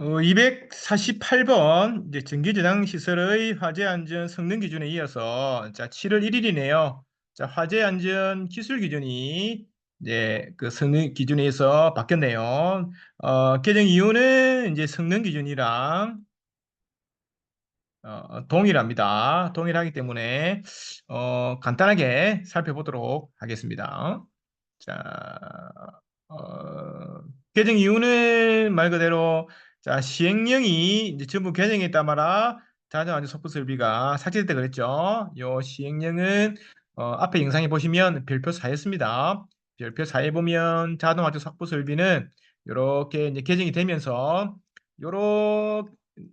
어, 248번 이제 전기저장 시설의 화재 안전 성능 기준에 이어서 자 7월 1일이네요. 자 화재 안전 기술 기준이 이제 그 성능 기준에서 바뀌었네요. 어, 개정 이유는 이제 성능 기준이랑 어, 동일합니다. 동일하기 때문에 어, 간단하게 살펴보도록 하겠습니다. 자, 어, 개정 이유는 말 그대로 자, 시행령이 이제 전부 개정에 따라 자동 안전 속보 설비가 삭제됐다 그랬죠. 요 시행령은 어, 앞에 영상에 보시면 별표 4였습니다. 별표 4에 보면 자동 안전 속보 설비는 이렇게 이제 개정이 되면서 요런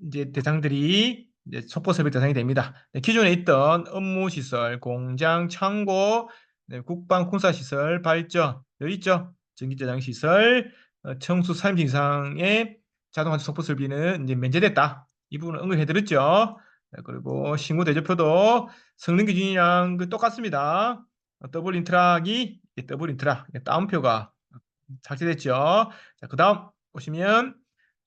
이제 대상들이 이제 속보 설비 대상이 됩니다. 네, 기존에 있던 업무 시설, 공장, 창고, 네, 국방 군사 시설, 발전 여기 있죠. 전기저장 시설, 어, 청수 사임 이상의 자동화 속보 설비는 이제 면제됐다. 이 부분을 언급해드렸죠. 네, 그리고 신고 대조표도 성능 기준이랑 그 똑같습니다. 어, 더블 인트락이 더블 인트락 다운표가 삭제됐죠. 자, 그 다음 보시면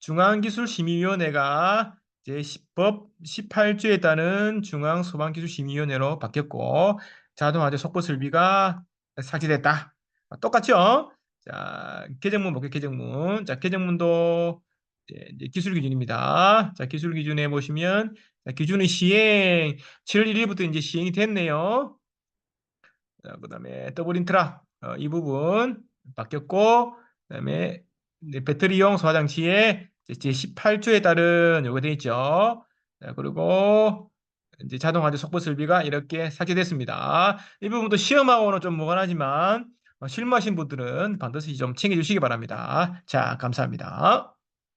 중앙기술심의위원회가 제10법 18조에 따른 중앙소방기술심의위원회로 바뀌었고 자동화재 속보 설비가 삭제됐다. 똑같죠? 자, 개정문 볼게요. 개정문. 자, 개정문도 이제 기술 기준입니다. 자, 기술 기준에 보시면 자, 기준의 시행 7월 1일부터 이제 시행이 됐네요. 자, 그다음에 더블 인트라 어, 이 부분 바뀌었고 그다음에 배터리용 소화장치에 제 18조에 따른 요거 돼 있죠. 자, 그리고 이제 자동 화재 속보 설비가 이렇게 삭제됐습니다. 이 부분도 시험하고는 좀 무관하지만 어, 실무하신 분들은 반드시 좀 챙겨주시기 바랍니다. 자, 감사합니다.